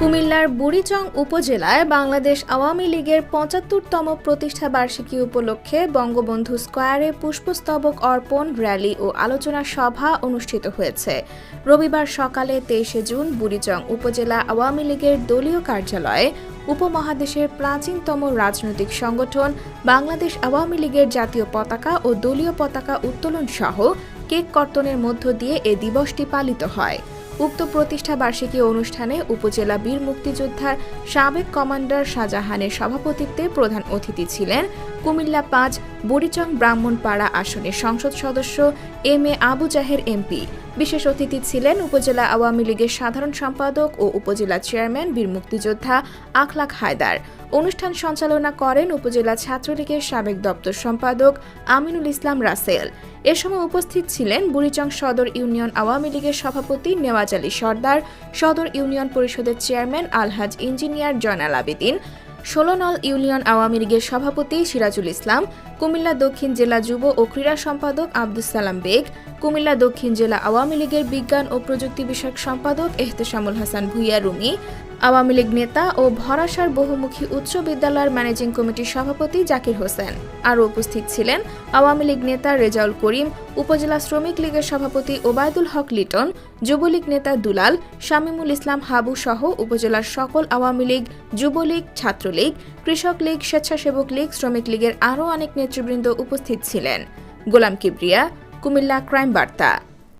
কুমিল্লার বুড়িচং উপজেলায় বাংলাদেশ আওয়ামী লীগের পঁচাত্তরতম প্রতিষ্ঠা বার্ষিকী উপলক্ষে বঙ্গবন্ধু স্কোয়ারে পুষ্পস্তবক অর্পণ, র্যালি ও আলোচনা সভা অনুষ্ঠিত হয়েছে। রবিবার সকালে তেইশে জুন বুড়িচং উপজেলা আওয়ামী লীগের দলীয় কার্যালয়ে উপমহাদেশের প্রাচীনতম রাজনৈতিক সংগঠন, বাংলাদেশ আওয়ামী লীগের জাতীয় পতাকা ও দলীয় পতাকা উত্তোলন সহ কেক কর্তনের মধ্য দিয়ে এ দিবসটি পালিত হয়। উক্ত প্রতিষ্ঠা বার্ষিকী অনুষ্ঠানে উপজেলা বীর মুক্তিযোদ্ধার সাবেক কমান্ডার শাহজাহানের সভাপতিত্বে প্রধান অতিথি ছিলেন কুমিল্লা পাঁচ বুড়িচং ব্রাহ্মণপাড়া আসনের সংসদ সদস্য M A Abu Zaher MP বিশেষ অতিথি ছিলেন উপজেলা আওয়ামী লীগের সাধারণ সম্পাদক ও উপজেলা চেয়ারম্যান, বীর মুক্তিযোদ্ধা আখলাক হায়দার। অনুষ্ঠান সঞ্চালনা করেন উপজেলা ছাত্রলীগের সাবেক দপ্তর সম্পাদক আমিনুল ইসলাম রাসেল। এ সময় উপস্থিত ছিলেন বুড়িচং সদর ইউনিয়ন আওয়ামী লীগের সভাপতি নেওয়াজ আলী সর্দার, সদর ইউনিয়ন পরিষদের chairman Alhaj engineer Joynal Abedin Sholonol union Awami লীগের সভাপতি সিরাজুল ইসলাম, কুমিল্লা দক্ষিণ জেলা যুব ও ক্রীড়া সম্পাদক আব্দুস সালাম বেগ, কুমিল্লা দক্ষিণ জেলা আওয়ামী লীগের বিজ্ঞান ও প্রযুক্তি বিষয়ক সম্পাদক এহতেশামুল হাসান ভুইয়া রুমি আওয়ামী লীগ নেতা ও ভরাসার বহুমুখী উচ্চ বিদ্যালয়ের ম্যানেজিং কমিটির সভাপতি জাকির হোসেন। আরও উপস্থিত ছিলেন আওয়ামী লীগ নেতা রেজাউল করিম, উপজেলা শ্রমিক লীগের সভাপতি ওবায়দুল হক লিটন, যুবলীগ নেতা দুলাল, শামীমুল ইসলাম হাবু সহ উপজেলার সকল আওয়ামী লীগ, যুবলীগ, ছাত্রলীগ, কৃষক লীগ, স্বেচ্ছাসেবক লীগ, শ্রমিক লীগের আরও অনেক নেতৃবৃন্দ উপস্থিত ছিলেন। গোলাম কিবরিয়া, কুমিল্লা ক্রাইম বার্তা।